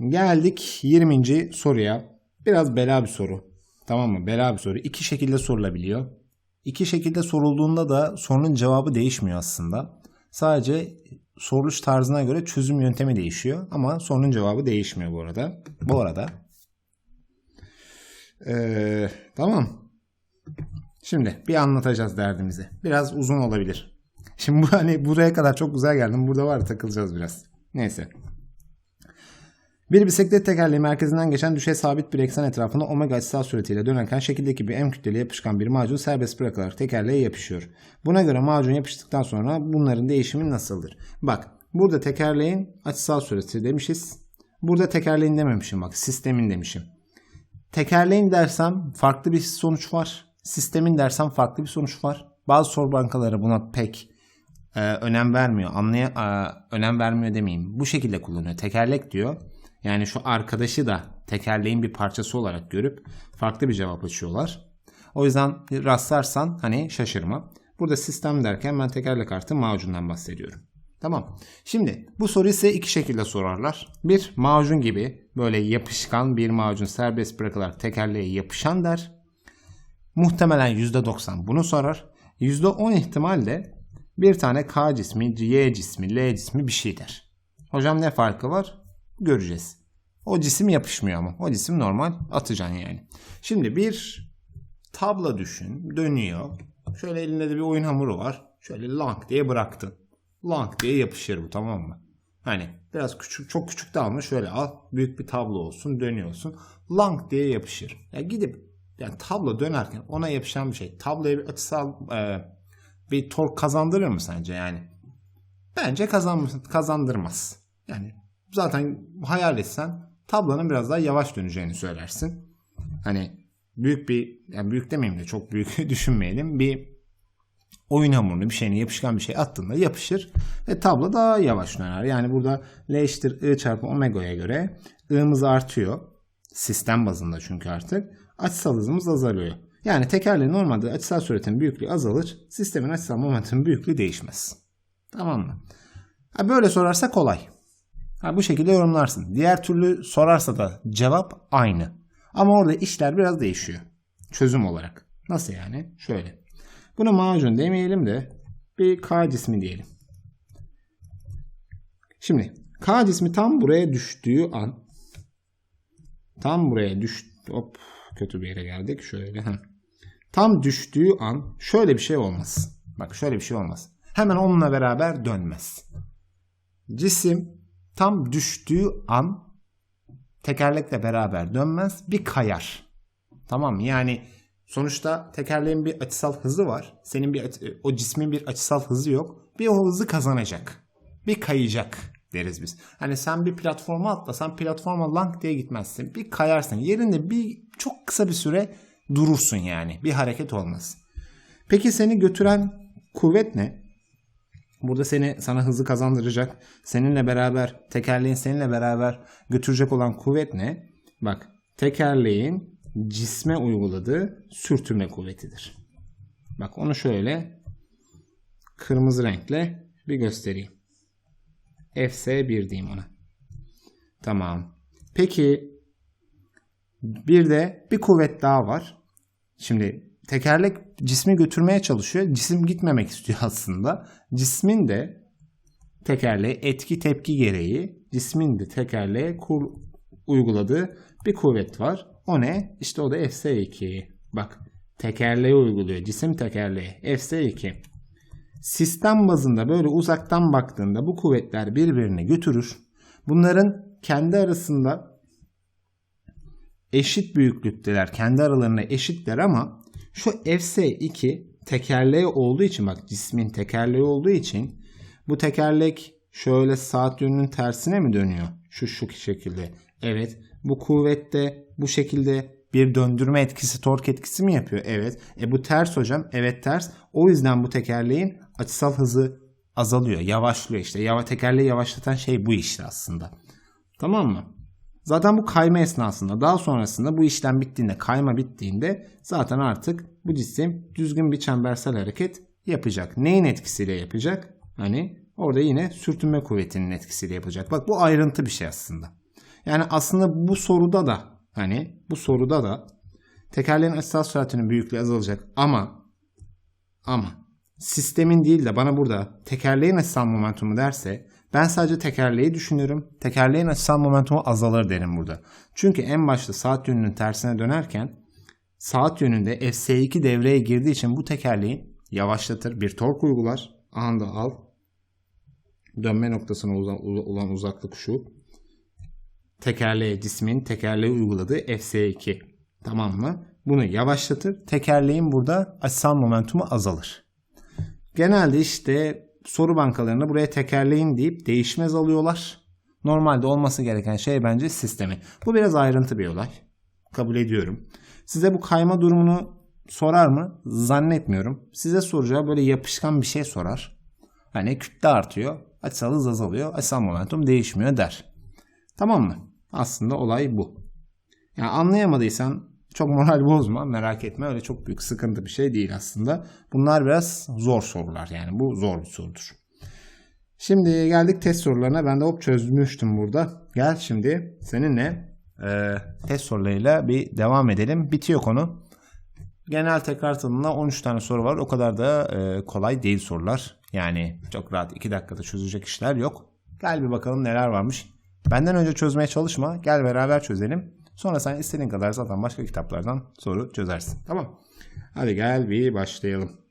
Geldik 20. soruya. Biraz bela bir soru. Tamam mı? Bela bir soru. İki şekilde sorulabiliyor. İki şekilde sorulduğunda da sorunun cevabı değişmiyor aslında. Sadece soruluş tarzına göre çözüm yöntemi değişiyor. Ama sorunun cevabı değişmiyor bu arada. Bu arada. Ee, tamam. Şimdi bir anlatacağız derdimizi. Biraz uzun olabilir. Şimdi bu hani buraya kadar çok güzel geldim. Burada var takılacağız biraz. Neyse. Bir bisiklet tekerleği merkezinden geçen düşey sabit bir eksen etrafında omega açısal suretiyle dönerken şekildeki bir M kütleli yapışkan bir macun serbest bırakılarak tekerleğe yapışıyor. Buna göre macun yapıştıktan sonra bunların değişimi nasıldır? Bak burada tekerleğin açısal sureti demişiz. Burada tekerleğin dememişim bak sistemin demişim. Tekerleğin dersem farklı bir sonuç var. Sistemin dersem farklı bir sonuç var. Bazı soru bankaları buna pek e, önem vermiyor. Anlaya, e, önem vermiyor demeyeyim. Bu şekilde kullanıyor. Tekerlek diyor. Yani şu arkadaşı da tekerleğin bir parçası olarak görüp farklı bir cevap açıyorlar. O yüzden rastlarsan hani şaşırma. Burada sistem derken ben tekerlek artı macundan bahsediyorum. Tamam. Şimdi bu soru ise iki şekilde sorarlar. Bir macun gibi böyle yapışkan bir macun serbest bırakılarak tekerleğe yapışan der. Muhtemelen %90 bunu sorar. %10 ihtimalle bir tane K cismi, Y cismi, L cismi bir şey der. Hocam ne farkı var? Göreceğiz. O cisim yapışmıyor ama. O cisim normal atacaksın yani. Şimdi bir tabla düşün. Dönüyor. Şöyle elinde de bir oyun hamuru var. Şöyle lank diye bıraktın. Lank diye yapışır bu tamam mı? Hani biraz küçük çok küçük de alma şöyle al. Büyük bir tablo olsun dönüyorsun. Lank diye yapışır. Ya gidip yani tablo dönerken ona yapışan bir şey. Tabloya bir açısal e, bir tork kazandırır mı sence yani? Bence kazan, kazandırmaz. Yani zaten hayal etsen tablonun biraz daha yavaş döneceğini söylersin. Hani büyük bir yani büyük demeyeyim de çok büyük düşünmeyelim. Bir oyun hamurunu bir şeyine yapışkan bir şey attığında yapışır ve tablo daha yavaş döner. Yani burada L eşittir I çarpı omega'ya göre I'mız artıyor. Sistem bazında çünkü artık. Açısal hızımız azalıyor. Yani tekerleğin normalde açısal süretin büyüklüğü azalır. Sistemin açısal momentumun büyüklüğü değişmez. Tamam mı? Böyle sorarsa kolay. Ha, bu şekilde yorumlarsın. Diğer türlü sorarsa da cevap aynı. Ama orada işler biraz değişiyor. Çözüm olarak. Nasıl yani? Şöyle. Buna macun demeyelim de bir K cismi diyelim. Şimdi K cismi tam buraya düştüğü an tam buraya düş hop kötü bir yere geldik. Şöyle ha. Tam düştüğü an şöyle bir şey olmaz. Bak şöyle bir şey olmaz. Hemen onunla beraber dönmez. Cisim tam düştüğü an tekerlekle beraber dönmez bir kayar. Tamam? Yani sonuçta tekerleğin bir açısal hızı var. Senin bir o cismin bir açısal hızı yok. Bir o hızı kazanacak. Bir kayacak deriz biz. Hani sen bir platforma atlasan platforma lang diye gitmezsin. Bir kayarsın. Yerinde bir çok kısa bir süre durursun yani. Bir hareket olmaz. Peki seni götüren kuvvet ne? Burada seni sana hızı kazandıracak, seninle beraber, tekerleğin seninle beraber götürecek olan kuvvet ne? Bak, tekerleğin cisme uyguladığı sürtünme kuvvetidir. Bak onu şöyle kırmızı renkle bir göstereyim. FC1 diyeyim ona. Tamam. Peki bir de bir kuvvet daha var. Şimdi tekerlek cismi götürmeye çalışıyor. Cisim gitmemek istiyor aslında. Cismin de tekerleğe etki tepki gereği cismin de tekerleğe kur, uyguladığı bir kuvvet var. O ne? İşte o da Fs2. Bak tekerleğe uyguluyor. Cisim tekerleğe. Fs2. Sistem bazında böyle uzaktan baktığında bu kuvvetler birbirini götürür. Bunların kendi arasında eşit büyüklükteler. Kendi aralarında eşitler ama şu Fs2 tekerleği olduğu için bak cismin tekerleği olduğu için bu tekerlek şöyle saat yönünün tersine mi dönüyor? Şu şu şekilde. Evet. Bu kuvvette bu şekilde bir döndürme etkisi, tork etkisi mi yapıyor? Evet. E bu ters hocam. Evet ters. O yüzden bu tekerleğin açısal hızı azalıyor, yavaşlıyor işte. Yava tekerleği yavaşlatan şey bu işte aslında. Tamam mı? Zaten bu kayma esnasında daha sonrasında bu işlem bittiğinde kayma bittiğinde zaten artık bu cisim düzgün bir çembersel hareket yapacak. Neyin etkisiyle yapacak? Hani orada yine sürtünme kuvvetinin etkisiyle yapacak. Bak bu ayrıntı bir şey aslında. Yani aslında bu soruda da hani bu soruda da tekerleğin açısal süratinin büyüklüğü azalacak ama ama sistemin değil de bana burada tekerleğin açısal momentumu derse ben sadece tekerleği düşünürüm. Tekerleğin açısal momentumu azalır derim burada. Çünkü en başta saat yönünün tersine dönerken saat yönünde Fs2 devreye girdiği için bu tekerleği yavaşlatır. Bir tork uygular. Anda al. Dönme noktasına olan, uzaklık şu. Tekerleğe cismin tekerleğe uyguladığı Fs2. Tamam mı? Bunu yavaşlatır. Tekerleğin burada açısal momentumu azalır. Genelde işte soru bankalarında buraya tekerleğin deyip değişmez alıyorlar. Normalde olması gereken şey bence sistemi. Bu biraz ayrıntı bir olay. Kabul ediyorum. Size bu kayma durumunu sorar mı? Zannetmiyorum. Size soracağı böyle yapışkan bir şey sorar. Hani kütle artıyor. Açısal hız azalıyor. Açısal momentum değişmiyor der. Tamam mı? Aslında olay bu. Yani anlayamadıysan çok moral bozma merak etme öyle çok büyük sıkıntı bir şey değil aslında. Bunlar biraz zor sorular yani bu zor bir sorudur. Şimdi geldik test sorularına ben de hop çözmüştüm burada. Gel şimdi seninle e, test sorularıyla bir devam edelim. Bitiyor konu. Genel tekrar tadında 13 tane soru var. O kadar da e, kolay değil sorular. Yani çok rahat 2 dakikada çözecek işler yok. Gel bir bakalım neler varmış. Benden önce çözmeye çalışma. Gel beraber çözelim. Sonra sen istediğin kadar zaten başka kitaplardan soru çözersin. Tamam. Hadi gel bir başlayalım.